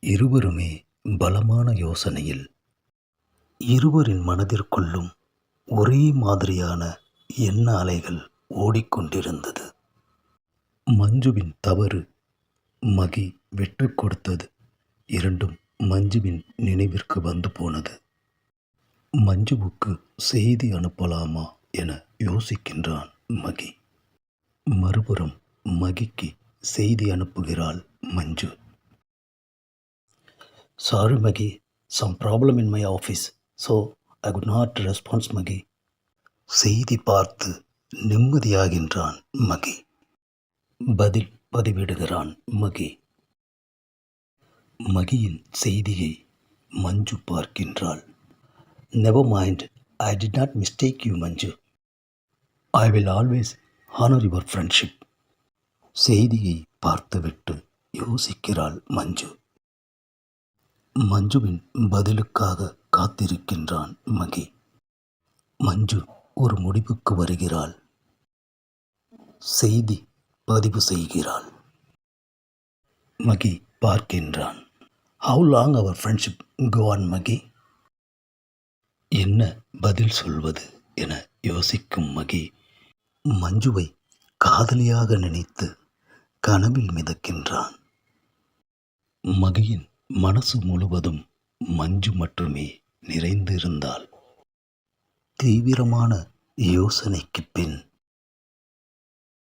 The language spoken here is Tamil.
இருவருமே பலமான யோசனையில். இருவரின் மனதிற்குள்ளும் ஒரே மாதிரியான எண்ண அலைகள் ஓடிக்கொண்டிருந்தது. மஞ்சுவின் தவறு மகி விட்டு கொடுத்தது. இரண்டும் மஞ்சுவின் நினைவிற்கு வந்து போனது. மஞ்சுவுக்கு செய்தி அனுப்பலாமா என யோசிக்கின்றான் மகி. மறுபுறம் மகிக்கு செய்தி அனுப்புகிறாள் Manju. Sorry Mahi some problem in my office so I could not response Mahi செய்தி பார்த்து நிம்மதியாகின்றான் மகி பதில் பதிவிடுகிறான் மகி மகியின் செய்தியை Manju பார்க்கின்றாள். Never mind I did not mistake you Manju. I will always honour your friendship செய்தியை பார்த்துவிட்டு யோசிக்கிறாள் மஞ்சு. மஞ்சுவின் பதிலுக்காக காத்திருக்கின்றான் மகி. மஞ்சு ஒரு முடிவுக்கு வருகிறாள். செய்தி பதிவு செய்கிறாள். மகி பார்க்கின்றான். How long our friendship go on Mahi? என்ன பதில் சொல்வது என யோசிக்கும் மகி மஞ்சுவை காதலியாக நினைத்து கனவில் மிதக்கின்றான். மகியின் மனசு முழுவதும் மஞ்சு மட்டுமே நிறைந்திருந்தாள். தீவிரமான யோசனைக்கு பின்